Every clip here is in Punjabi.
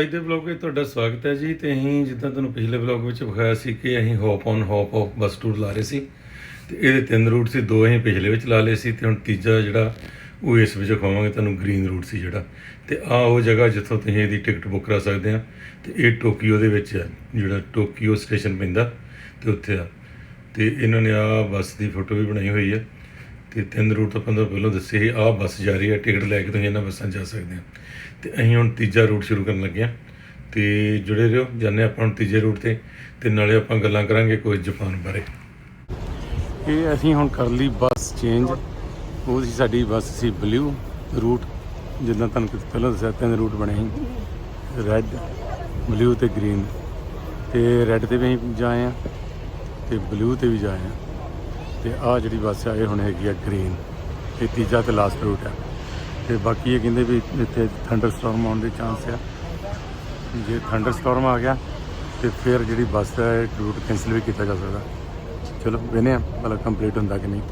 ਅੱਜ ਦੇ ਵਲੌਗ ਵਿੱਚ ਤੁਹਾਡਾ ਸਵਾਗਤ ਹੈ ਜੀ। ਤੇ ਅਸੀਂ ਜਿੱਦਾਂ ਤੁਹਾਨੂੰ ਪਿਛਲੇ ਵਲੌਗ ਵਿੱਚ ਵਿਖਾਇਆ ਸੀ ਕਿ ਅਸੀਂ hop on hop off bus tour ਲਾ ਰਹੇ ਸੀ। ਤੇ ਇਹਦੇ ਤਿੰਨ ਰੂਟ ਸੀ, ਦੋ ਅਸੀਂ ਪਿਛਲੇ ਵਿੱਚ ਲਾ ਲਏ ਸੀ ਤੇ ਹੁਣ ਤੀਜਾ ਜਿਹੜਾ ਉਹ ਇਸ ਵਿੱਚ ਖਵਾਵਾਂਗੇ ਤੁਹਾਨੂੰ ਗ੍ਰੀਨ ਰੂਟ ਸੀ ਜਿਹੜਾ। ਤੇ ਆ ਉਹ ਜਗ੍ਹਾ ਜਿੱਥੋਂ ਤੁਸੀਂ ਇਹਦੀ ਟਿਕਟ ਬੁੱਕ ਕਰਾ ਸਕਦੇ ਆ। ਤੇ ਇਹ ਟੋਕੀਓ ਦੇ ਵਿੱਚ ਹੈ ਜਿਹੜਾ ਟੋਕੀਓ ਸਟੇਸ਼ਨ ਪੈਂਦਾ ਤੇ ਉੱਥੇ ਆ। ਤੇ ਇਹਨਾਂ ਨੇ ਆ ਬੱਸ ਦੀ ਫੋਟੋ ਵੀ ਬਣਾਈ ਹੋਈ ਹੈ ਤੇ ਤਿੰਨ ਰੂਟ ਆਪਾਂ ਤੁਹਾਨੂੰ ਪਹਿਲਾਂ ਦੱਸੇ ਸੀ, ਆਹ ਬੱਸ ਜਾ ਰਹੀ ਹੈ, ਟਿਕਟ ਲੈ ਕੇ ਤੁਸੀਂ ਇਹਨਾਂ ਬੱਸਾਂ 'ਚ ਜਾ ਸਕਦੇ ਆ ਤੇ ਅਸੀਂ ਹੁਣ ਤੀਜਾ ਰੂਟ ਸ਼ੁਰੂ ਕਰਨ ਲੱਗੇ ਆ ਤੇ ਜੁੜੇ ਰਹੋ ਜਾਣੇ ਆਪਾਂ ਹੁਣ ਤੀਜੇ ਰੂਟ ਤੇ ਤੇ ਨਾਲੇ ਆਪਾਂ ਗੱਲਾਂ ਕਰਾਂਗੇ ਕੋਈ ਜਾਪਾਨ ਬਾਰੇ। ਇਹ ਅਸੀਂ ਹੁਣ ਕਰ ਲਈ ਬੱਸ ਚੇਂਜ। ਉਹ ਸੀ ਸਾਡੀ ਬੱਸ ਸੀ ਬਲੂ ਰੂਟ, ਜਿੱਦਾਂ ਤੁਹਾਨੂੰ ਪਹਿਲਾਂ ਦੱਸਿਆ, ਤਿੰਨ ਰੂਟ ਬਣੇ ਸੀ। ਰੈੱਡ ਬਲੂ ਤੇ ਗ੍ਰੀਨ। ਤੇ ਰੈੱਡ ਤੇ ਵੀ ਅਸੀਂ ਜਾਏ ਆ ਤੇ ਬਲੂ ਤੇ ਵੀ ਜਾਏ ਆ ਤੇ ਆਹ ਜਿਹੜੀ ਬੱਸ ਆ, ਇਹ ਹੁਣ ਹੈਗੀ ਆ ਗ੍ਰੀਨ ਇਹ ਤੀਜਾ ਤੇ ਲਾਸਟ ਰੂਟ ਆ। ਤੇ ਬਾਕੀ ਇਹ ਕਹਿੰਦੇ ਵੀ ਇੱਥੇ ਥੰਡਰ ਸਟਾਰਮ ਆਉਣ ਦੇ ਚਾਂਸ ਆ। ਜੇ ਥੰਡਰ ਸਟਾਰਮ ਆ ਗਿਆ, ਤੇ ਫਿਰ ਜਿਹੜੀ ਬੱਸ ਹੈ ਇਹ ਰੂਟ ਕੈਂਸਲ ਵੀ ਕੀਤਾ ਜਾ ਸਕਦਾ। ਚਲੋ ਵੇਨੇ ਆ ਭਲਾ ਕੰਪਲੀਟ ਹੁੰਦਾ ਕਿ ਨਹੀਂ।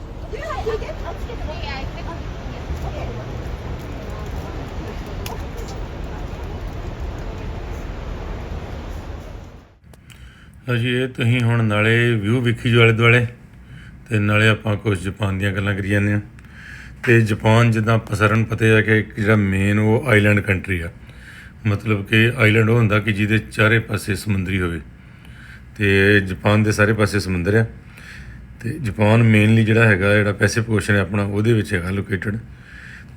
ਲਓ ਜੀ ਇਹ ਤੁਸੀਂ ਹੁਣ ਨਾਲੇ ਵਿਊ ਵੇਖੀ ਜੋ ਆਲੇ ਦੁਆਲੇ? ਤੇ ਨਾਲੇ ਆਪਾਂ ਕੁਝ ਜਾਪਾਨ ਦੀਆਂ ਗੱਲਾਂ ਕਰੀ ਜਾਂਦੇ ਆ ਤੇ ਜਾਪਾਨ ਜਿੱਦਾਂ ਆਪਾਂ ਸਾਰਿਆਂ ਨੂੰ ਪਤਾ ਹੈ ਕਿ ਇੱਕ ਜਿਹੜਾ ਮੇਨ ਉਹ ਆਈਲੈਂਡ ਕੰਟਰੀ ਆ। ਮਤਲਬ ਕਿ ਆਈਲੈਂਡ ਉਹ ਹੁੰਦਾ ਕਿ ਜਿਹਦੇ ਚਾਰੇ ਪਾਸੇ ਸਮੁੰਦਰੀ ਹੋਵੇ। ਤੇ ਜਾਪਾਨ ਦੇ ਸਾਰੇ ਪਾਸੇ ਸਮੁੰਦਰ ਆ। ਤੇ ਜਾਪਾਨ ਮੇਨਲੀ ਜਿਹੜਾ ਹੈਗਾ, ਜਿਹੜਾ ਪੈਸੀਫਿਕ ਓਸ਼ਨ ਹੈ ਆਪਣਾ, ਉਹਦੇ ਵਿੱਚ ਹੈਗਾ ਲੋਕੇਟਡ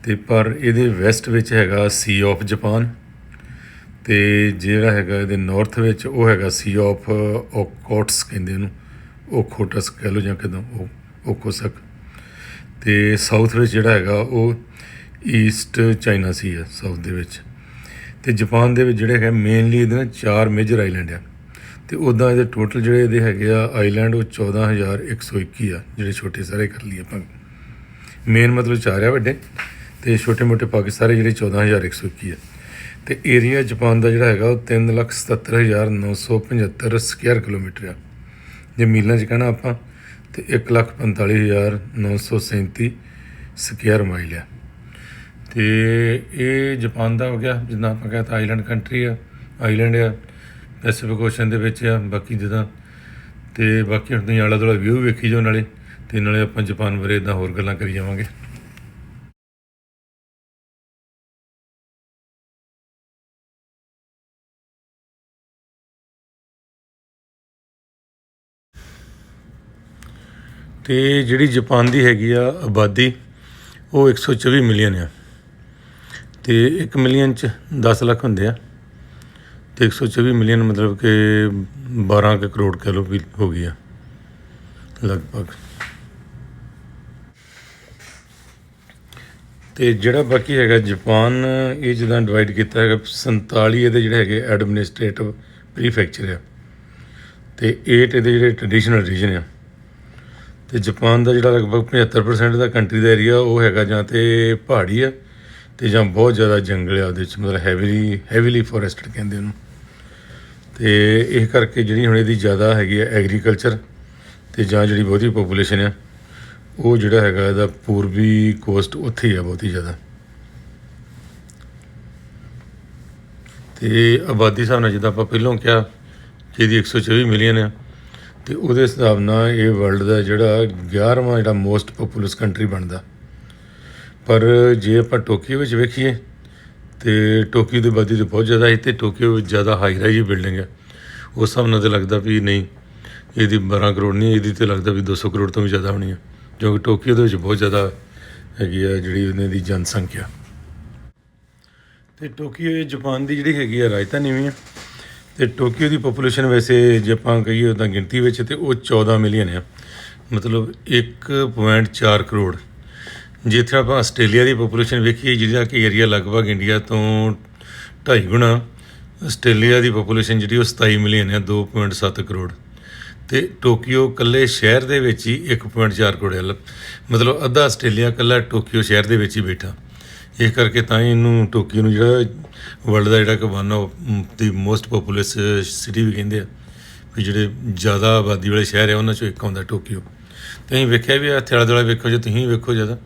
ਤੇ ਪਰ ਇਹਦੇ ਵੈਸਟ ਵਿੱਚ ਹੈਗਾ ਸੀ ਆਫ ਜਾਪਾਨ ਤੇ ਜਿਹੜਾ ਹੈਗਾ ਇਹਦੇ ਨਾਰਥ ਵਿੱਚ ਉਹ ਹੈਗਾ ਸੀ ਆਫ ਓਕੋਟਸ ਕਹਿੰਦੇ ਉਹਨੂੰ ਉਹ ਓਖੋਟਸ ਕਹਿ ਲਓ ਜਾਂ ਕਿਦਾਂ, ਉਹ ਓਕੋਸਕ ਤੇ ਸਾਊਥ ਵਿੱਚ ਜਿਹੜਾ ਹੈਗਾ, ਉਹ ਈਸਟ ਚਾਈਨਾ ਸੀ ਹੈ ਸਾਊਥ ਦੇ ਵਿੱਚ। ਤੇ ਜਾਪਾਨ ਦੇ ਵਿੱਚ ਜਿਹੜੇ ਹੈਗੇ ਮੇਨਲੀ ਇਹਦੇ ਨਾਲ ਚਾਰ ਮੇਜਰ ਆਈਲੈਂਡ ਆ। ਤੇ ਉਦਾਂ ਇਹਦੇ ਟੋਟਲ ਜਿਹੜੇ ਇਹਦੇ ਹੈਗੇ ਆ ਆਈਲੈਂਡ ਉਹ 14121 ਆ, ਜਿਹੜੇ ਛੋਟੇ ਸਾਰੇ ਕਰ ਲਈਏ ਆਪਾਂ। ਮੇਨ ਮਤਲਬ ਚਾਰ ਆ ਵੱਡੇ, ਤੇ ਛੋਟੇ ਮੋਟੇ ਪਾਕਿ ਸਾਰੇ ਜਿਹੜੇ 14121 ਆ। ਤੇ ਏਰੀਆ ਜਾਪਾਨ ਦਾ ਜਿਹੜਾ ਹੈਗਾ, ਉਹ 377975 ਸਕੁਅਰ ਕਿਲੋਮੀਟਰ ਆ। ਜੇ ਮੀਲਾਂ 'ਚ ਕਹਿਣਾ ਆਪਾਂ, ਤੇ 145937 ਸਕੁਅਰ ਮਾਈਲ ਆ। ਤੇ ਇਹ ਜਾਪਾਨ ਦਾ ਹੋ ਗਿਆ, ਜਿੱਦਾਂ ਆਪਾਂ ਕਹਿੰਦਾ ਆਈਲੈਂਡ ਕੰਟਰੀ ਆ, ਆਈਲੈਂਡ ਆ, ਪੈਸੀਫਿਕ ਓਸ਼ਨ ਦੇ ਵਿੱਚ ਆ, ਬਾਕੀ ਜਿੱਦਾਂ, ਤੇ ਬਾਕੀ ਹੁਣ ਤੁਸੀਂ ਆਲਾ ਦੁਆਲਾ ਵਿਊ ਵੇਖੀ ਜਾਓ ਨਾਲੇ, ਤੇ ਨਾਲੇ ਆਪਾਂ ਜਾਪਾਨ ਬਾਰੇ ਇਦਾਂ ਹੋਰ ਗੱਲਾਂ ਕਰੀ ਜਾਵਾਂਗੇ। ਤੇ ਜਿਹੜੀ ਜਾਪਾਨ ਦੀ ਹੈਗੀ ਆ ਆਬਾਦੀ, ਉਹ 124 ਮਿਲੀਅਨ ਆ। ਤੇ 1 ਮਿਲੀਅਨ ਚ 10 ਲੱਖ ਹੁੰਦੇ ਆ। ਤੇ 124 ਮਿਲੀਅਨ ਮਤਲਬ ਕਿ 12 ਕੁ ਕਰੋੜ ਕਹਿ ਲਓ ਵੀ ਹੋ ਗਈ ਆ, ਲਗਭਗ। ਤੇ ਜਿਹੜਾ ਬਾਕੀ ਹੈਗਾ ਜਾਪਾਨ, ਇਹ ਜਿੱਦਾਂ ਡਿਵਾਈਡ ਕੀਤਾ ਹੈਗਾ 47 ਇਹਦੇ ਜਿਹੜੇ ਹੈਗੇ ਐਡਮਿਨਿਸਟ੍ਰੇਟਿਵ ਪ੍ਰੀਫੈਕਚਰ ਆ। ਤੇ 8 ਇਹਦੇ ਜਿਹੜੇ ਟ੍ਰੈਡੀਸ਼ਨਲ ਰੀਜਨ ਆ। ਤੇ ਜਾਪਾਨ ਦਾ ਜਿਹੜਾ ਲਗਭਗ 75% ਦਾ ਕੰਟਰੀ ਦਾ ਏਰੀਆ ਉਹ ਹੈਗਾ ਜਾਂ ਤੇ ਪਹਾੜੀ ਆ ਤੇ ਜਾਂ ਬਹੁਤ ਜ਼ਿਆਦਾ ਜੰਗਲ ਆ ਉਹਦੇ ਵਿੱਚ, ਮਤਲਬ ਹੈਵੀਲੀ ਹੈਵੀਲੀ ਫੋਰੈਸਟਡ ਕਹਿੰਦੇ ਉਹਨੂੰ। ਤੇ ਇਹ ਕਰਕੇ ਜਿਹੜੀ ਹੁਣ ਇਹਦੀ ਜ਼ਿਆਦਾ ਹੈਗੀ ਆ ਐਗਰੀਕਲਚਰ ਤੇ ਜਾਂ ਜਿਹੜੀ ਬਹੁਤੀ ਪੋਪੂਲੇਸ਼ਨ ਆ, ਉਹ ਜਿਹੜਾ ਹੈਗਾ ਇਹਦਾ ਪੂਰਬੀ ਕੋਸਟ ਉੱਥੇ ਹੀ ਆ ਬਹੁਤੀ ਜ਼ਿਆਦਾ। ਤੇ ਆਬਾਦੀ ਹਿਸਾਬ ਨਾਲ ਜਿੱਦਾਂ ਆਪਾਂ ਪਹਿਲਾਂ ਕਿਹਾ ਕਿ ਇਹਦੀ 124 ਮਿਲੀਅਨ ਆ ਤੇ ਉਹਦੇ ਹਿਸਾਬ ਨਾਲ ਇਹ ਵਰਲਡ ਦਾ ਜਿਹੜਾ 11ਵਾਂ ਜਿਹੜਾ ਮੋਸਟ ਪਪੂਲਸ ਕੰਟਰੀ ਬਣਦਾ। ਪਰ ਜੇ ਆਪਾਂ ਟੋਕੀਓ ਵਿੱਚ ਵੇਖੀਏ, ਤੇ ਟੋਕੀਓ ਦੀ ਆਬਾਦੀ ਤਾਂ ਬਹੁਤ ਜ਼ਿਆਦਾ ਹੈ ਤੇ ਟੋਕੀਓ ਵਿੱਚ ਜ਼ਿਆਦਾ ਹਾਈ ਰਾਈਜ਼ ਬਿਲਡਿੰਗ ਹੈ ਉਸ ਹਿਸਾਬ ਨਾਲ ਤਾਂ ਲੱਗਦਾ ਵੀ ਨਹੀਂ, ਇਹਦੀ 12 ਕਰੋੜ ਨਹੀਂ, ਇਹਦੀ ਤੇ ਲੱਗਦਾ ਵੀ 200 ਕਰੋੜ ਤੋਂ ਵੀ ਜ਼ਿਆਦਾ ਹੋਣੀ ਹੈ ਜੋ ਕਿ ਟੋਕੀਓ ਦੇ ਵਿੱਚ ਬਹੁਤ ਜ਼ਿਆਦਾ ਹੈਗੀ ਆ ਜਿਹੜੀ ਉਹਨਾਂ ਦੀ ਜਨਸੰਖਿਆ। ਤੇ ਟੋਕੀਓ, ਇਹ ਜਾਪਾਨ ਦੀ ਜਿਹੜੀ ਹੈਗੀ ਆ ਰਾਜਧਾਨੀ ਵੀ ਆ ਤੇ ਟੋਕੀਓ ਦੀ ਪੋਪੂਲੇਸ਼ਨ ਵੈਸੇ ਜੇ ਆਪਾਂ ਕਹੀਏ ਤਾਂ ਗਿਣਤੀ ਵਿੱਚ ਤੇ ਉਹ 14 ਮਿਲੀਅਨ ਆ ਮਤਲਬ 1.4 ਕਰੋੜ। ਜਿੱਥੇ ਆਪਾਂ ਆਸਟ੍ਰੇਲੀਆ ਦੀ ਪੋਪੂਲੇਸ਼ਨ ਵੇਖੀਏ, ਜਿਹਦਾ ਕਿ ਏਰੀਆ ਲਗਭਗ ਇੰਡੀਆ ਤੋਂ 2.5 ਗੁਣਾ, ਆਸਟ੍ਰੇਲੀਆ ਦੀ ਪੋਪੂਲੇਸ਼ਨ ਜਿਹੜੀ ਉਹ 27 ਮਿਲੀਅਨ ਹੈ 2.7 ਕਰੋੜ। ਤੇ ਟੋਕੀਓ ਕੱਲੇ ਸ਼ਹਿਰ ਦੇ ਵਿੱਚ ਹੀ 1.4 ਕਰੋੜ ਹੈ। ਮਤਲਬ ਅੱਧਾ ਆਸਟ੍ਰੇਲੀਆ ਕੱਲਾ ਟੋਕੀਓ ਸ਼ਹਿਰ ਦੇ ਵਿੱਚ ਹੀ ਬੈਠਾ। ਇਸ ਕਰਕੇ ਤਾਂ ਹੀ ਇਹਨੂੰ ਟੋਕੀਓ ਨੂੰ ਜਿਹੜਾ ਵਰਲਡ ਦਾ ਜਿਹੜਾ ਕਿ one of the most populous city ਵੀ ਕਹਿੰਦੇ ਆ, ਵੀ ਜਿਹੜੇ ਜ਼ਿਆਦਾ ਆਬਾਦੀ ਵਾਲੇ ਸ਼ਹਿਰ ਆ, ਉਹਨਾਂ ਚੋਂ ਇੱਕ ਆਉਂਦਾ ਟੋਕੀਓ। ਤੇ ਅਸੀਂ ਵੇਖਿਆ ਵੀ ਇੱਥੇ ਆਲੇ ਦੁਆਲੇ ਵੇਖੋ ਜੇ ਤੁਸੀਂ ਵੇਖੋ ਜ਼ਿਆਦਾ,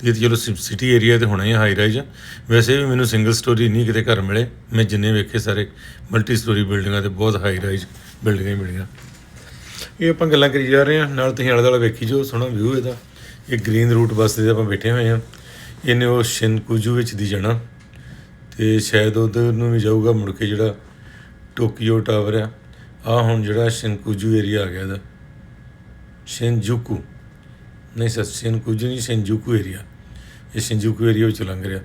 ਤੇ ਇਹ ਤਾਂ ਚਲੋ ਸਿਟੀ ਏਰੀਆ ਤੇ ਹੋਣਾ ਹੀ ਹਾਈ ਰਾਈਜ਼ ਵੈਸੇ ਵੀ ਮੈਨੂੰ ਸਿੰਗਲ ਸਟੋਰੀ ਨਹੀਂ ਕਿਤੇ ਘਰ ਮਿਲੇ, ਮੈਂ ਜਿੰਨੇ ਵੇਖੇ ਸਾਰੇ ਮਲਟੀ ਸਟੋਰੀ ਬਿਲਡਿੰਗਾਂ ਤੇ ਬਹੁਤ ਹਾਈ ਰਾਈਜ਼ ਬਿਲਡਿੰਗਾਂ ਹੀ ਮਿਲੀਆਂ। ਇਹ ਆਪਾਂ ਗੱਲਾਂ ਕਰੀ ਜਾ ਰਹੇ ਹਾਂ ਨਾਲ ਤੁਸੀਂ ਆਲੇ ਦੁਆਲੇ ਵੇਖੀ ਜੋ ਸੋਹਣਾ ਵਿਊ ਇਹਦਾ। ਇਹ ਗ੍ਰੀਨ ਰੂਟ ਬੱਸ ਤੇ ਆਪਾਂ ਬੈਠੇ ਹੋਏ ਹਾਂ ਇਹਨੇ ਉਹ ਸ਼ਿਨਕੂਜੂ ਵਿੱਚ ਦੀ ਜਾਣਾ। ਤੇ ਸ਼ਾਇਦ ਉਧਰ ਨੂੰ ਵੀ ਜਾਊਗਾ ਮੁੜ ਕੇ ਜਿਹੜਾ ਟੋਕੀਓ ਟਾਵਰ ਆ। ਆ ਹੁਣ ਜਿਹੜਾ ਸ਼ਿਨਕੂਜੂ ਏਰੀਆ ਆ ਗਿਆ ਇਹਦਾ। ਸ਼ਿਨਜੂਕੂ ਨਹੀਂ ਸਰ ਸ਼ਿਨਕੂਜੂ ਨਹੀਂ ਸ਼ਿਨਜੂਕੂ ਏਰੀਆ ਇਹ ਸ਼ਿਨਜੂਕੂ ਏਰੀਆ ਵਿੱਚ ਲੰਘ ਰਿਹਾ।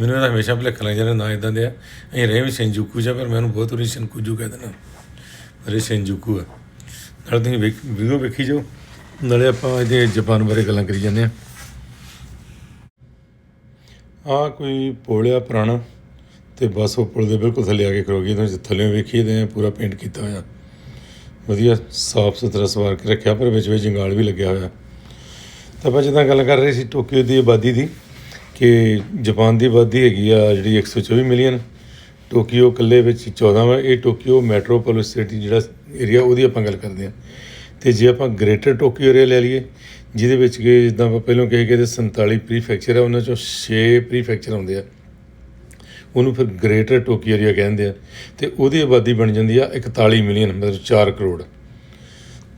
ਮੈਨੂੰ ਇਹਦਾ ਹਮੇਸ਼ਾ ਭੁਲੇਖਾ ਲੱਗ ਜਾਂਦਾ ਨਾ ਇਦਾਂ ਦੇ ਆ। ਅਸੀਂ ਰਹੇ ਵੀ ਸ਼ਿਨਜੂਕੂ ਜਾਂ ਪਰ ਮੈਨੂੰ ਬਹੁਤ ਵਾਰੀ ਸ਼ਿਨਕੂਜੂ ਕਹਿ ਦੇਣਾ ਪਰ ਇਹ ਸ਼ਿਨਜੂਕੂ ਆ। ਨਾਲ ਤੁਸੀਂ ਵੇਖ ਵੀਡੀਓ ਵੇਖੀ ਜਾਓ। ਨਾਲੇ ਆਪਾਂ ਇਹਦੇ ਜਾਪਾਨ ਬਾਰੇ ਗੱਲਾਂ ਕਰੀ ਜਾਂਦੇ ਆ। ਆ ਕੋਈ ਪੋਲਿਆ ਪੁਰਾਣਾ ਤੇ ਬਸ ਉਹ ਪੁਲ ਦੇ ਬਿਲਕੁਲ ਥੱਲੇ ਆ ਕੇ ਖੜੋ ਗਈ। ਤੁਸੀਂ ਥੱਲੇ ਵੇਖੀਏ ਤੇ ਪੂਰਾ ਪੇਂਟ ਕੀਤਾ ਹੋਇਆ। ਵਧੀਆ ਸਾਫ਼ ਸੁਥਰਾ ਸਵਾਰ ਕੇ ਰੱਖਿਆ, ਪਰ ਵਿੱਚ ਵਿੱਚ ਜੰਗਾਲ ਵੀ ਲੱਗਿਆ ਹੋਇਆ। ਤਾਂ ਆਪਾਂ ਜਿੱਦਾਂ ਗੱਲ ਕਰ ਰਹੇ ਸੀ, ਟੋਕੀਓ ਦੀ ਆਬਾਦੀ ਦੀ, ਕਿ ਜਾਪਾਨ ਦੀ ਆਬਾਦੀ ਹੈਗੀ ਆ ਜਿਹੜੀ 124 ਮਿਲੀਅਨ, ਟੋਕੀਓ ਇਕੱਲੇ ਵਿੱਚ 14 ਵਾ, ਇਹ ਟੋਕੀਓ ਮੈਟਰੋਪੋਲਿਸ ਸਿਟੀ ਜਿਹੜਾ ਏਰੀਆ ਉਹਦੀ ਆਪਾਂ ਗੱਲ ਕਰਦੇ ਹਾਂ। ਤੇ ਜੇ ਆਪਾਂ ਗ੍ਰੇਟਰ ਟੋਕੀਓ ਏਰੀਆ ਲੈ ਲਈਏ, ਜਿਹਦੇ ਵਿੱਚ ਕਿ ਜਿੱਦਾਂ ਆਪਾਂ ਪਹਿਲਾਂ ਕਹੇ ਕਿ ਇਹਦੇ 47 ਪ੍ਰੀਫੈਕਚਰ ਆ, ਉਹਨਾਂ ਚੋਂ 6 ਪ੍ਰੀਫੈਕਚਰ ਆਉਂਦੇ ਆ। ਉਹਨੂੰ ਫਿਰ ਗ੍ਰੇਟਰ ਟੋਕੀਓ ਏਰੀਆ ਕਹਿੰਦੇ ਆ, ਤੇ ਉਹਦੀ ਆਬਾਦੀ ਬਣ ਜਾਂਦੀ ਆ 41 ਮਿਲੀਅਨ, ਮਤਲਬ 4 ਕਰੋੜ।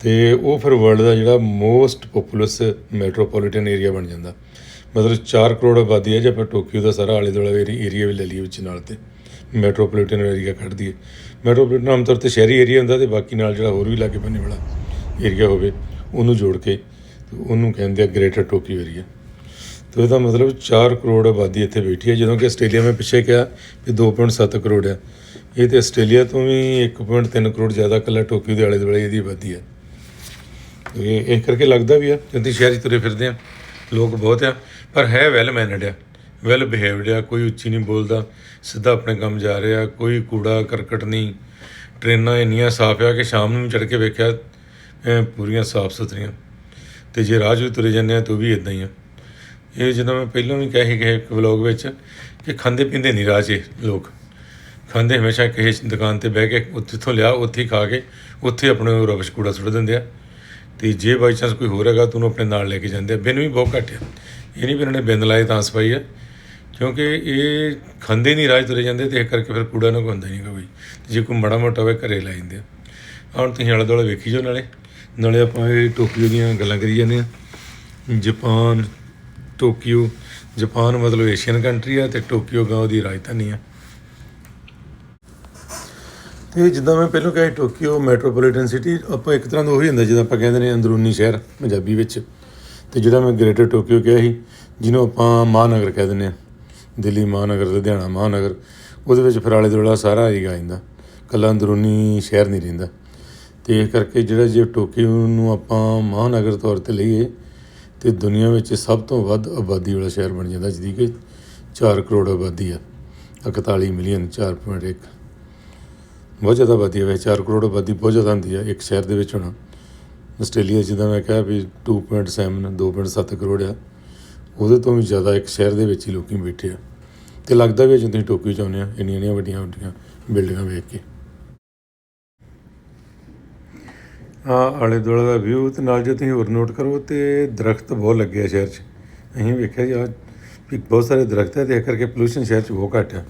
ਤੇ ਉਹ ਫਿਰ ਵਰਲਡ ਦਾ ਜਿਹੜਾ ਮੋਸਟ ਪਪੂਲਸ ਮੈਟਰੋਪੋਲੀਟਨ ਏਰੀਆ ਬਣ ਜਾਂਦਾ। ਮਤਲਬ 4 ਕਰੋੜ ਆਬਾਦੀ ਹੈ ਜੇ ਆਪਾਂ ਟੋਕੀਓ ਦਾ ਸਾਰਾ ਆਲੇ ਦੁਆਲੇ ਏਰੀਆ ਵੀ ਲੈ ਲਈਏ ਵਿੱਚ ਨਾਲ ਤੇ ਮੈਟਰੋਪੋਲੀਟਨ ਏਰੀਆ ਕੱਢ ਦਈਏ। ਮੈਟਰੋਪੋਲੀਟਨ ਆਮ ਤੌਰ ਤੇ ਸ਼ਹਿਰੀ ਏਰੀਆ ਹੁੰਦਾ ਤੇ ਬਾਕੀ ਨਾਲ ਜਿਹੜਾ ਹੋਰ ਵੀ ਲਾਗੇ ਬੰਨੇ ਵਾਲਾ ਏਰੀਆ ਹੋਵੇ, ਉਹਨੂੰ ਜੋੜ ਕੇ ਉਹਨੂੰ ਕਹਿੰਦੇ ਆ ਗ੍ਰੇਟਰ ਟੋਕੀਓ ਏਰੀਆ ਤੇ ਇਹਦਾ ਮਤਲਬ 4 ਕਰੋੜ ਆਬਾਦੀ ਇੱਥੇ ਬੈਠੀ ਹੈ। ਜਦੋਂ ਕਿ ਆਸਟ੍ਰੇਲੀਆ ਮੈਂ ਪਿੱਛੇ ਕਿਹਾ ਕਿ 2.7 ਕਰੋੜ ਹੈ। ਇਹ ਤੇ ਆਸਟ੍ਰੇਲੀਆ ਤੋਂ ਵੀ 1.3 ਕਰੋੜ ਜ਼ਿਆਦਾ ਕੱਲਾ ਟੋਕਿਓ ਦੇ ਆਲੇ ਦੁਆਲੇ ਇਹਦੀ ਆਬਾਦੀ ਹੈ। ਇਹ ਇਹ ਕਰਕੇ ਲੱਗਦਾ ਵੀ ਆ, ਜਿੰਦੀ ਸ਼ਹਿਰ 'ਚ ਤੁਰੇ ਫਿਰਦੇ ਆ ਲੋਕ ਬਹੁਤ ਆ, ਪਰ ਹੈ ਵੈਲ ਮੈਨਡ ਆ ਵੈਲ ਬਿਹੇਵਡ ਆ, ਕੋਈ ਉੱਚੀ ਨਹੀਂ ਬੋਲਦਾ, ਸਿੱਧਾ ਆਪਣੇ ਕੰਮ ਜਾ ਰਿਹਾ, ਕੋਈ ਕੂੜਾ, ਕਰਕਟ ਨਹੀਂ, ਟ੍ਰੇਨਾਂ ਇੰਨੀਆਂ ਸਾਫ਼ ਆ ਕਿ ਸ਼ਾਮ ਨੂੰ ਚੜ ਕੇ ਵੇਖਿਆ ਪੂਰੀਆਂ ਸਾਫ਼ ਸੁਥਰੀਆਂ ਤੇ ਜੇ ਰਾਜ ਵੀ ਤੁਰੇ ਜਾਂਦੇ ਆ, ਤਾਂ ਉਹ ਵੀ ਇਦਾਂ ਹੀ ਆ। ਇਹ ਜਦੋਂ ਮੈਂ ਪਹਿਲਾਂ ਵੀ ਕਹੇ ਗਏ ਵਲੌਗ ਵਿੱਚ ਕਿ ਖਾਂਦੇ ਪੀਂਦੇ ਨਹੀਂ ਰਾਹ ਲੋਕ। ਖਾਂਦੇ ਹਮੇਸ਼ਾ ਕਿਸੇ ਦੁਕਾਨ ਤੇ ਬਹਿ ਕੇ ਉੱਥੋਂ ਲਿਆ, ਉੱਥੇ ਹੀ ਖਾ ਕੇ, ਉੱਥੇ ਆਪਣੇ ਰਬਸ਼ ਕੂੜਾ ਸੁੱਟ ਦਿੰਦੇ ਆ। ਤੇ ਜੇ ਬਾਈ ਚਾਂਸ ਕੋਈ ਹੋਰ ਹੈਗਾ, ਤੂੰ ਉਹਨੂੰ ਆਪਣੇ ਨਾਲ ਲੈ ਕੇ ਜਾਂਦੇ ਆ। ਬਿਨ ਵੀ ਬਹੁਤ ਘੱਟ ਆ। ਇਹ ਨਹੀਂ ਵੀ ਇਹਨਾਂ ਨੇ ਬਿੰਦ ਲਾਏ ਤਾਂ ਸਫ਼ਾਈ ਆ। ਕਿਉਂਕਿ ਇਹ ਖਾਂਦੇ ਨਹੀਂ ਰਾਜ ਤੁਰੇ ਜਾਂਦੇ ਤੇ ਇਹ ਕਰਕੇ ਫਿਰ ਕੂੜਾ ਨਾ ਹੁੰਦਾ ਨਹੀਂ ਕੋਈ। ਤੇ ਜੇ ਕੋਈ ਮੜਾ ਮੋਟਾ ਹੋਵੇ, ਘਰੇ ਲੈ ਜਾਂਦੇ ਆ। ਹੁਣ ਤੁਸੀਂ ਆਲੇ ਦੁਆਲੇ ਵੇਖੀ ਜਾਓ ਨਾਲੇ। ਨਾਲੇ ਆਪਾਂ ਇਹ ਟੋਕੀਓ ਦੀਆਂ ਗੱਲਾਂ ਕਰੀ ਜਾਂਦੇ ਆ। ਜਾਪਾਨ ਟੋਕੀਓ ਜਾਪਾਨ ਮਤਲਬ ਏਸ਼ੀਅਨ ਕੰਟਰੀ ਆ ਤੇ ਟੋਕੀਓ ਗਾਉਂ ਦੀ ਰਾਜਧਾਨੀ ਆ। ਤੇ ਜਿੱਦਾਂ ਮੈਂ ਪਹਿਲਾਂ ਕਿਹਾ ਸੀ, ਟੋਕੀਓ ਮੈਟਰੋਪੋਲੀਟਨ ਸਿਟੀ ਆਪਾਂ ਇੱਕ ਤਰ੍ਹਾਂ ਦਾ ਉਹੀ ਹੁੰਦਾ ਜਿੱਦਾਂ ਆਪਾਂ ਕਹਿੰਦੇ ਨੇ ਅੰਦਰੂਨੀ ਸ਼ਹਿਰ ਪੰਜਾਬੀ ਵਿੱਚ। ਤੇ ਜਿਹੜਾ ਮੈਂ ਗ੍ਰੇਟਰ ਟੋਕੀਓ ਕਿਹਾ ਸੀ ਜਿਹਨੂੰ ਆਪਾਂ ਮਹਾਨਗਰ ਕਹਿ ਦਿੰਦੇ ਆ। ਦਿੱਲੀ ਮਹਾਨਗਰ ਲੁਧਿਆਣਾ ਮਹਾਨਗਰ ਉਹਦੇ ਵਿੱਚ ਫਿਰ ਆਲੇ ਦੁਆਲਾ ਸਾਰਾ ਏਰੀਆ ਆ ਜਾਂਦਾ। ਕੱਲਾ ਅੰਦਰੂਨੀ ਸ਼ਹਿਰ ਨਹੀਂ ਰਹਿੰਦਾ। ਤੇ ਇਹ ਕਰਕੇ ਜਿਹੜਾ ਜੇ ਟੋਕੀਓ ਨੂੰ ਆਪਾਂ ਮਹਾਨਗਰ ਤੌਰ ਤੇ ਲਈਏ ਤੇ ਦੁਨੀਆ ਵਿੱਚ ਸਭ ਤੋਂ ਵੱਧ ਆਬਾਦੀ ਵਾਲਾ ਸ਼ਹਿਰ ਬਣ ਜਾਂਦਾ ਜਿਹਦੀ ਕਿ 4 ਕਰੋੜ ਆਬਾਦੀ ਆ 41 ਮਿਲੀਅਨ 4.1 ਬਹੁਤ ਜ਼ਿਆਦਾ ਆਬਾਦੀ ਹੈ ਵੈਸੇ 4 ਕਰੋੜ ਆਬਾਦੀ ਬਹੁਤ ਜ਼ਿਆਦਾ ਹੁੰਦੀ ਹੈ ਇੱਕ ਸ਼ਹਿਰ ਦੇ ਵਿੱਚ ਹੋਣਾ। ਆਸਟ੍ਰੇਲੀਆ ਜਿੱਦਾਂ ਮੈਂ ਕਿਹਾ ਵੀ 2.7 2.7 ਕਰੋੜ ਆ। ਉਹਦੇ ਤੋਂ ਵੀ ਜ਼ਿਆਦਾ ਇੱਕ ਸ਼ਹਿਰ ਦੇ ਵਿੱਚ ਹੀ ਲੋਕੀ ਬੈਠੇ ਆ। ਤੇ ਲੱਗਦਾ ਵੀ ਜਦੋਂ ਤੁਸੀਂ ਟੋਕੀਓ ਆਉਂਦੇ ਆ ਇੰਨੀਆਂ ਇੰਨੀਆਂ ਵੱਡੀਆਂ ਵੱਡੀਆਂ ਬਿਲਡਿੰਗਾਂ ਵੇਖ ਕੇ ਆ ਆਲੇ ਦੁਆਲੇ ਦਾ ਵਿਊ ਤੇ ਨਾਲ ਜੇ ਤੁਸੀਂ ਹੋਰ ਨੋਟ ਕਰੋ, ਤੇ ਦਰਖਤ ਬਹੁਤ ਲੱਗੇ ਆ ਸ਼ਹਿਰ 'ਚ। ਅਸੀਂ ਵੇਖਿਆ ਜੀ ਵੀ ਬਹੁਤ ਸਾਰੇ ਦਰਖਤ ਹੈ ਤੇ ਇਹ ਕਰਕੇ ਪੋਲੂਸ਼ਨ ਸ਼ਹਿਰ 'ਚ ਬਹੁਤ ਘੱਟ ਆ।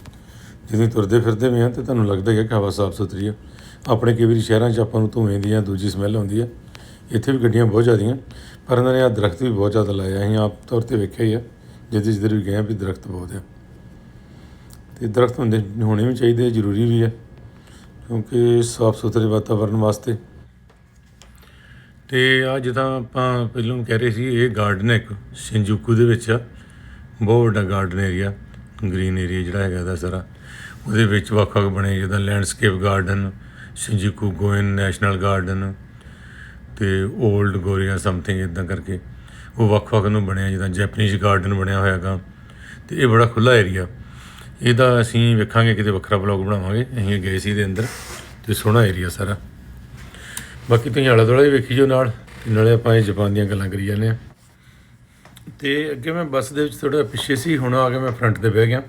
ਜਦੋਂ ਤੁਰਦੇ ਫਿਰਦੇ ਵੀ ਆ, ਤੇ ਤੁਹਾਨੂੰ ਲੱਗਦਾ ਹੀ ਹੈ ਕਿ ਹਵਾ ਸਾਫ਼ ਸੁਥਰੀ ਆ। ਆਪਣੇ ਕਈ ਵਾਰੀ ਸ਼ਹਿਰਾਂ 'ਚ ਆਪਾਂ ਨੂੰ ਧੂਏ ਦੀ ਦੂਜੀ ਸਮੈਲ ਆਉਂਦੀ ਆ। ਇੱਥੇ ਵੀ ਗੱਡੀਆਂ ਬਹੁਤ ਜ਼ਿਆਦੀਆਂ, ਪਰ ਇਹਨਾਂ ਨੇ ਆ ਦਰਖਤ ਵੀ ਬਹੁਤ ਜ਼ਿਆਦਾ ਲਾਇਆ। ਅਸੀਂ ਆਪ ਤੌਰ ਤੇ ਵੇਖਿਆ ਹੀ ਆ ਜਿੱਦੇ ਜਿੱਧਰ ਵੀ ਗਏ ਆ ਵੀ ਦਰਖਤ ਬਹੁਤ ਆ। ਤੇ ਦਰਖਤ ਹੁੰਦੇ, ਹੋਣੇ ਵੀ ਚਾਹੀਦੇ ਜ਼ਰੂਰੀ ਵੀ ਆ, ਕਿਉਂਕਿ ਸਾਫ਼ ਸੁਥਰੇ ਵਾਤਾਵਰਣ ਵਾਸਤੇ ਤੇ ਆ ਜਿੱਦਾਂ ਆਪਾਂ ਪਹਿਲਾਂ ਕਹਿ ਰਹੇ ਸੀ, ਇਹ ਗਾਰਡਨ ਹੈ ਇੱਕ ਸ਼ਿੰਜੂਕੂ ਦੇ ਵਿੱਚ ਆ। ਬਹੁਤ ਵੱਡਾ ਗਾਰਡਨ ਏਰੀਆ ਗ੍ਰੀਨ ਏਰੀਆ ਜਿਹੜਾ ਹੈਗਾ ਦਾ ਸਾਰਾ। ਉਹਦੇ ਵਿੱਚ ਵੱਖ-ਵੱਖ ਬਣੇ, ਜਿੱਦਾਂ landscape garden Shinjuku Gyoen national garden ਤੇ 올ਡ ਗੋਰੀਆ ਸਮਥਿੰਗ ਇਦਾਂ ਕਰਕੇ। ਉਹ ਵੱਖ-ਵੱਖ ਨੂੰ ਬਣਿਆ, ਜਿੱਦਾਂ ਜੈਪਨੀਜ਼ ਗਾਰਡਨ ਬਣਿਆ ਹੋਇਆ ਗਾ ਤੇ ਇਹ ਬੜਾ ਖੁੱਲਾ ਏਰੀਆ ਇਹਦਾ ਅਸੀਂ ਵੇਖਾਂਗੇ, ਕਿਤੇ ਵੱਖਰਾ ਬਲੌਗ ਬਣਾਵਾਂਗੇ। ਅਸੀਂ ਗਏ ਸੀ ਇਹਦੇ ਅੰਦਰ, ਤੇ ਸੋਹਣਾ ਏਰੀਆ ਸਾਰਾ। ਬਾਕੀ ਤੁਸੀਂ ਆਲਾ ਦੁਆਲਾ ਵੀ ਵੇਖੀ ਜੋ ਨਾਲ, ਨਾਲੇ ਆਪਾਂ ਇਹ ਜਪਾਨ ਦੀਆਂ ਗੱਲਾਂ ਕਰੀ ਜਾਂਦੇ ਆ ਤੇ ਅੱਗੇ ਮੈਂ ਬੱਸ ਦੇ ਵਿੱਚ ਥੋੜਾ ਪਿੱਛੇ ਸੀ, ਹੁਣ ਆ ਕੇ ਮੈਂ ਫਰੰਟ ਤੇ ਬਹਿ ਗਿਆ।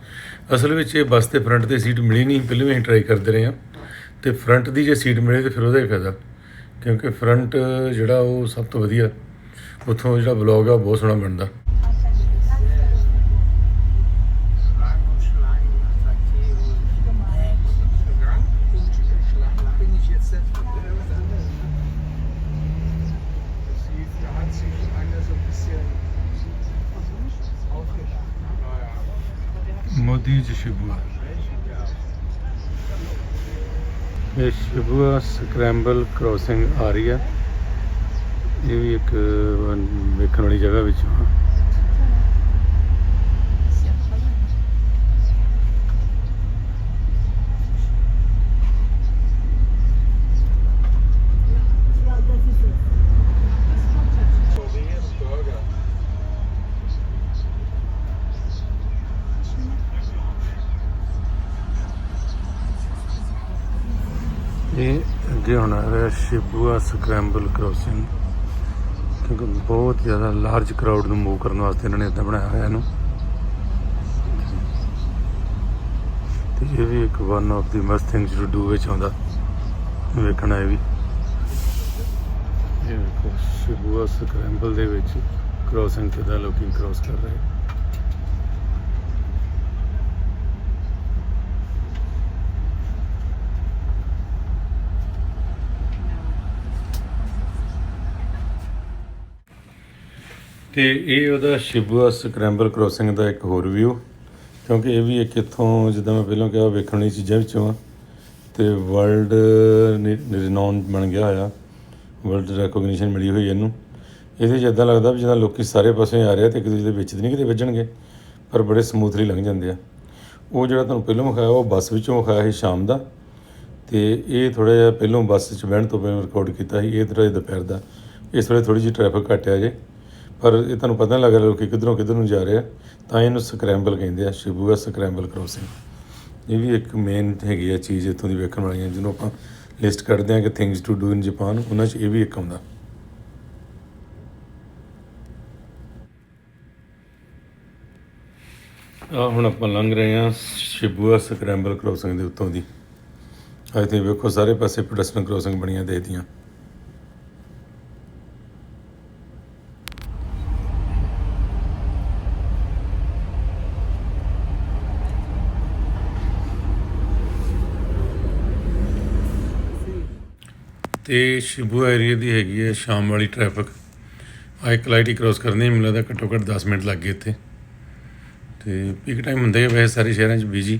ਅਸਲ ਵਿੱਚ ਇਹ ਬੱਸ ਤੇ ਫਰੰਟ ਤੇ ਸੀਟ ਮਿਲੀ ਨਹੀਂ, ਪਹਿਲਾਂ ਵੀ ਅਸੀਂ ਟਰਾਈ ਕਰਦੇ ਰਹੇ ਹਾਂ। ਤੇ ਫਰੰਟ ਦੀ ਜੇ ਸੀਟ ਮਿਲੇ ਤੇ ਫਿਰ ਉਹਦਾ ਹੀ ਫਾਇਦਾ, ਕਿਉਂਕਿ ਫਰੰਟ ਜਿਹੜਾ ਉਹ ਸਭ ਤੋਂ ਵਧੀਆ, ਉੱਥੋਂ ਜਿਹੜਾ ਬਲੌਗ ਆ, ਉਹ ਬਹੁਤ ਸੋਹਣਾ ਬਣਦਾ। ਮੋਦੀ ਜੀ ਸ਼ਿਬੂਆ ਇਹ ਸ਼ਿਬੂਆ ਸਕ੍ਰੈਂਬਲ ਕ੍ਰੋਸਿੰਗ ਆ ਰਹੀ ਹੈ ਇਹ ਵੀ ਇੱਕ ਵੇਖਣ ਵਾਲੀ ਜਗ੍ਹਾ ਵਿੱਚ ਆ ਇਹ ਅੱਗੇ ਹੋਣਾ ਹੈ ਸ਼ਿਬੂਆ ਸਕ੍ਰੈਂਬਲ ਕ੍ਰੋਸਿੰਗ ਕਿਉਂਕਿ ਬਹੁਤ ਜ਼ਿਆਦਾ ਲਾਰਜ ਕਰਾਊਡ ਨੂੰ ਮੂਵ ਕਰਨ ਵਾਸਤੇ ਇਹਨਾਂ ਨੇ ਇਦਾਂ ਬਣਾਇਆ ਹੋਇਆ ਇਹਨੂੰ। ਤੇ ਇਹ ਵੀ ਇੱਕ one of the must things to do ਵਿੱਚ ਆਉਂਦਾ। ਵੇਖਣਾ ਇਹ ਵੀ। ਇਹ ਵੇਖੋ ਸ਼ਿਬੂਆ ਸਕ੍ਰੈਂਬਲ ਦੇ ਵਿੱਚ ਕ੍ਰੋਸਿੰਗ ਕਿੱਦਾਂ ਲੋਕੀ ਕ੍ਰੋਸ ਕਰ ਰਹੇ। ਤੇ ਇਹ ਉਹਦਾ ਸ਼ਿਬੂਆ ਸਕ੍ਰੈਂਬਲ ਕ੍ਰੋਸਿੰਗ ਦਾ ਇੱਕ ਹੋਰ ਵਿਊ ਕਿਉਂਕਿ ਇਹ ਵੀ ਇੱਕ ਇੱਥੋਂ, ਜਿੱਦਾਂ ਮੈਂ ਪਹਿਲਾਂ ਕਿਹਾ, ਵੇਖਣ ਵਾਲੀ ਚੀਜ਼ਾਂ ਵਿੱਚੋਂ ਆ। ਤੇ ਵਰਲਡ ਰਿਨੌਨ ਬਣ ਗਿਆ ਹੋਇਆ। ਵਰਲਡ ਰੈਕੋਗਨੀਸ਼ਨ ਮਿਲੀ ਹੋਈ ਇਹਨੂੰ। ਇਹਦੇ 'ਚ ਇਦਾਂ ਲੱਗਦਾ ਵੀ ਜਿੱਦਾਂ ਲੋਕੀ ਸਾਰੇ ਪਾਸੇ ਆ ਰਹੇ ਆ ਤੇ ਇੱਕ ਦੂਜੇ ਦੇ ਵਿੱਚ ਤੇ ਨਹੀਂ ਕਿਤੇ ਵੱਜਣਗੇ, ਪਰ ਬੜੇ ਸਮੂਥਲੀ ਲੰਘ ਜਾਂਦੇ ਆ। ਉਹ ਜਿਹੜਾ ਤੁਹਾਨੂੰ ਪਹਿਲਾਂ ਵਿਖਾਇਆ, ਉਹ ਬੱਸ ਵਿੱਚੋਂ ਵਿਖਾਇਆ ਸੀ ਸ਼ਾਮ ਦਾ। ਤੇ ਇਹ ਥੋੜਾ ਜਿਹਾ ਪਹਿਲਾਂ ਬੱਸ 'ਚ ਬਹਿਣ ਤੋਂ ਪਹਿਲਾਂ ਰਿਕਾਰਡ ਕੀਤਾ ਸੀ, ਇਹ ਥੋੜਾ ਜਿਹਾ ਦੁਪਹਿਰ ਦਾ। ਇਸ ਵੇਲੇ ਥੋੜੀ ਜਿਹੀ ਟ੍ਰੈਫਿਕ ਘੱਟ ਆ ਜੇ। ਪਰ ਇਹ ਤੁਹਾਨੂੰ ਪਤਾ ਨਹੀਂ ਲੱਗ ਰਿਹਾ ਕਿ ਕਿੱਧਰੋਂ ਕਿੱਧਰ ਨੂੰ ਜਾ ਰਿਹਾ ਤਾਂ ਇਹਨੂੰ ਸਕ੍ਰੈਂਬਲ ਕਹਿੰਦੇ ਆ ਸ਼ਿਬੂਆ ਸਕ੍ਰੈਂਬਲ ਕ੍ਰੋਸਿੰਗ ਇਹ ਵੀ ਇੱਕ ਮੇਨ ਹੈਗੀ ਆ ਚੀਜ਼ ਇੱਥੋਂ ਦੀ ਵੇਖਣ ਵਾਲੀਆਂ ਜਿਹਨੂੰ ਆਪਾਂ ਲਿਸਟ ਕੱਢਦੇ ਆ ਕਿ things to do in Japan ਉਹਨਾਂ 'ਚ ਇਹ ਵੀ ਇੱਕ ਆਉਂਦਾ। ਆ ਹੁਣ ਆਪਾਂ ਲੰਘ ਰਹੇ ਆ ਸ਼ਿਬੂਆ ਸਕ੍ਰੈਂਬਲ ਕ੍ਰੋਸਿੰਗ ਦੇ ਉੱਤੋਂ ਦੀ। ਆਈ ਥਿੰਕ ਵੇਖੋ ਸਾਰੇ ਪਾਸੇ ਪ੍ਰੋਡਕਸ਼ਨ ਕ੍ਰੋਸਿੰਗ ਬਣੀਆਂ ਦੇਤੀਆਂ ਤੇ ਸ਼ਿਬੂ ਏਰੀਆ ਦੀ ਹੈਗੀ ਹੈ ਸ਼ਾਮ ਵਾਲੀ ਟ੍ਰੈਫਿਕ ਆ ਇੱਕ ਲਾਈਟ ਹੀ ਕ੍ਰੋਸ ਕਰਨੀ ਮੈਨੂੰ ਲੱਗਦਾ ਘੱਟੋ ਘੱਟ 10 ਮਿੰਟ ਲੱਗ ਗਏ ਇੱਥੇ। ਤੇ ਪੀਕ ਟਾਈਮ ਹੁੰਦਾ ਹੀ ਵੈਸੇ ਸਾਰੇ ਸ਼ਹਿਰਾਂ 'ਚ ਬਿਜ਼ੀ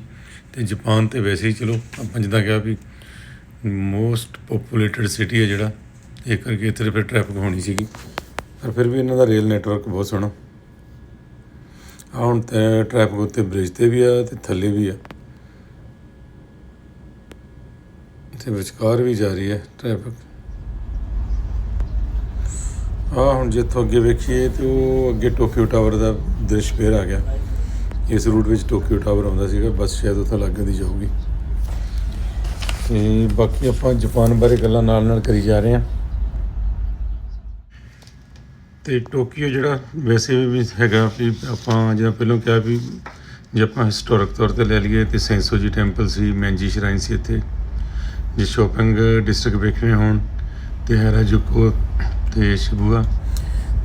ਤੇ ਜਾਪਾਨ ਤੇ ਵੈਸੇ ਹੀ ਚਲੋ, ਆਪਾਂ ਜਿੱਦਾਂ ਕਿਹਾ ਵੀ ਮੋਸਟ ਪਪੂਲੇਟਡ ਸਿਟੀ ਹੈ ਜਿਹੜਾ, ਇਹ ਕਰਕੇ ਇੱਥੇ ਫਿਰ ਟ੍ਰੈਫਿਕ ਹੋਣੀ ਸੀਗੀ। ਪਰ ਫਿਰ ਵੀ ਇਹਨਾਂ ਦਾ ਰੇਲ ਨੈਟਵਰਕ ਬਹੁਤ ਸੋਹਣਾ। ਹੁਣ ਤੇ ਟ੍ਰੈਫਿਕ ਉੱਤੇ ਬ੍ਰਿਜ ਤੇ ਵੀ ਆ ਤੇ ਥੱਲੇ ਵੀ ਆ। ਤੇ ਵਿਚਕਾਰ ਵੀ ਜਾ ਰਹੀ ਹੈ ਟ੍ਰੈਫਿਕ ਆ ਹੁਣ ਜਿੱਥੋਂ ਅੱਗੇ ਵੇਖੀਏ ਤੇ ਉਹ ਅੱਗੇ ਟੋਕੀਓ ਟਾਵਰ ਦਾ ਦ੍ਰਿਸ਼ ਫੇਰ ਆ ਗਿਆ। ਇਸ ਰੂਟ ਵਿੱਚ ਟੋਕੀਓ ਟਾਵਰ ਆਉਂਦਾ ਸੀਗਾ, ਬੱਸ ਸ਼ਾਇਦ ਉੱਥੇ ਲੱਗ ਦੀ ਜਾਊਗੀ। ਤੇ ਬਾਕੀ ਆਪਾਂ ਜਾਪਾਨ ਬਾਰੇ ਗੱਲਾਂ ਨਾਲ ਨਾਲ ਕਰੀ ਜਾ ਰਹੇ ਹਾਂ। ਤੇ ਟੋਕੀਓ ਜਿਹੜਾ ਵੈਸੇ ਵੀ ਹੈਗਾ ਵੀ ਆਪਾਂ ਜਿਵੇਂ ਪਹਿਲਾਂ ਕਿਹਾ ਵੀ ਜੇ ਆਪਾਂ ਹਿਸਟੋਰਿਕ ਤੌਰ ਤੇ ਲੈ ਲਈਏ ਤੇ ਸੈਂਸੋਜੀ ਟੈਂਪਲ ਸੀ, ਮੈਂਜੀ ਸ਼ਰਾਈਨ ਸੀ ਇੱਥੇ। ਜੇ ਸ਼ੋਪਿੰਗ ਡਿਸਟ੍ਰਿਕਟ ਵੇਖਣੇ ਹੋਣ, ਤੇ ਹੈਰਾਜੂਕੋ ਤੇ ਸ਼ਿਬੂਆ।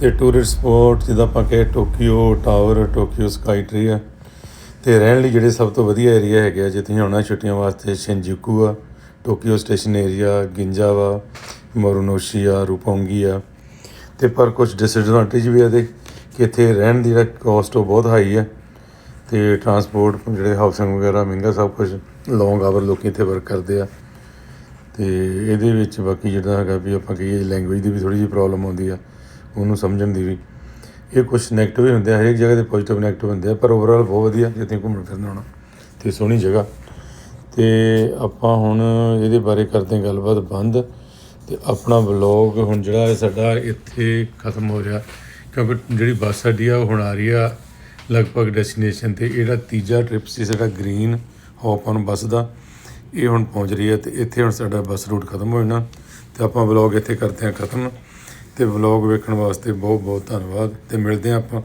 ਤੇ ਟੂਰਿਸਟ ਸਪੌਟ ਜਿੱਦਾਂ ਆਪਾਂ ਕਹੇ Tokyo tower Tokyo sky tree ਆ। ਤੇ ਰਹਿਣ ਲਈ ਜਿਹੜੇ ਸਭ ਤੋਂ ਵਧੀਆ ਏਰੀਆ ਹੈਗੇ ਆ ਜੇ ਤੁਸੀਂ ਆਉਣਾ ਛੁੱਟੀਆਂ ਵਾਸਤੇ ਸ਼ਿਨਜੂਕੂ ਆ ਟੋਕੀਓ ਸਟੇਸ਼ਨ ਏਰੀਆ ਗਿੰਜਾ ਵਾ ਮੋਰੋਨੋਸ਼ੀ ਆ ਰੂਪੋਂਗੀ ਆ। ਤੇ ਪਰ ਕੁਝ ਡਿਸਐਡਵਾਂਟੇਜ ਵੀ ਆ ਦੇ ਕਿ ਇੱਥੇ ਰਹਿਣ ਦੀ ਜਿਹੜਾ ਕੋਸਟ ਉਹ ਬਹੁਤ ਹਾਈ ਆ। ਤੇ ਟਰਾਂਸਪੋਰਟ ਜਿਹੜੇ ਹਾਊਸਿੰਗ ਵਗੈਰਾ, ਮਹਿੰਗਾ ਸਭ ਕੁਝ ਲੌਂਗ ਆਵਰ ਲੋਕੀ ਇੱਥੇ ਵਰਕ ਕਰਦੇ ਆ। ਅਤੇ ਇਹਦੇ ਵਿੱਚ ਬਾਕੀ ਜਿਹੜਾ ਹੈਗਾ ਵੀ ਆਪਾਂ ਕਹੀਏ ਲੈਂਗੁਏਜ ਦੀ ਵੀ ਥੋੜ੍ਹੀ ਜਿਹੀ ਪ੍ਰੋਬਲਮ ਆਉਂਦੀ ਆ, ਉਹਨੂੰ ਸਮਝਣ ਦੀ ਵੀ। ਇਹ ਕੁਝ ਨੈਗੇਟਿਵ ਹੀ ਹੁੰਦੇ ਆ, ਹਰੇਕ ਜਗ੍ਹਾ ਤੇ ਪੋਜ਼ਿਟਿਵ ਨੈਗੇਟਿਵ ਹੁੰਦੇ ਆ, ਪਰ ਓਵਰਆਲ ਬਹੁਤ ਵਧੀਆ, ਜਿੱਥੇ ਘੁੰਮਣ ਫਿਰਨ ਆਉਣਾ ਤੇ ਸੋਹਣੀ ਜਗ੍ਹਾ। ਤੇ ਆਪਾਂ ਹੁਣ ਇਹਦੇ ਬਾਰੇ ਕਰਦੇ ਹਾਂ ਗੱਲਬਾਤ ਬੰਦ ਤੇ ਆਪਣਾ ਵਲੌਗ ਹੁਣ ਜਿਹੜਾ ਹੈ ਸਾਡਾ ਇੱਥੇ ਖਤਮ ਹੋ ਰਿਹਾ, ਕਿਉਂਕਿ ਜਿਹੜੀ ਬੱਸ ਸਾਡੀ ਆ, ਉਹ ਹੁਣ ਆ ਰਹੀ ਆ ਲਗਭਗ ਡੈਸਟੀਨੇਸ਼ਨ ਤੇ, ਇਹਦਾ ਤੀਜਾ ਟ੍ਰਿਪ ਸੀ ਸਾਡਾ ਗ੍ਰੀਨ ਹੋਪ ਔਨ ਬੱਸ ਦਾ। ਇਹ ਹੁਣ ਪਹੁੰਚ ਰਹੀ ਹੈ ਤੇ ਇੱਥੇ ਹੁਣ ਸਾਡਾ ਬੱਸ ਰੂਟ ਖਤਮ ਹੋ ਜਾਣਾ ਤੇ ਆਪਾਂ ਵਲੌਗ ਇੱਥੇ ਕਰਦੇ ਹਾਂ ਖਤਮ। ਤੇ ਵਲੌਗ ਵੇਖਣ ਵਾਸਤੇ ਬਹੁਤ ਬਹੁਤ ਧੰਨਵਾਦ ਤੇ ਮਿਲਦੇ ਹਾਂ ਆਪਾਂ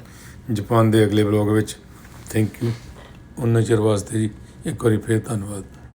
ਜਾਪਾਨ ਦੇ ਅਗਲੇ ਵਲੌਗ ਵਿੱਚ। ਥੈਂਕ ਯੂ ਉਹਨਾਂ ਚਿਰ ਵਾਸਤੇ ਜੀ, ਇੱਕ ਵਾਰੀ ਫੇਰ ਧੰਨਵਾਦ।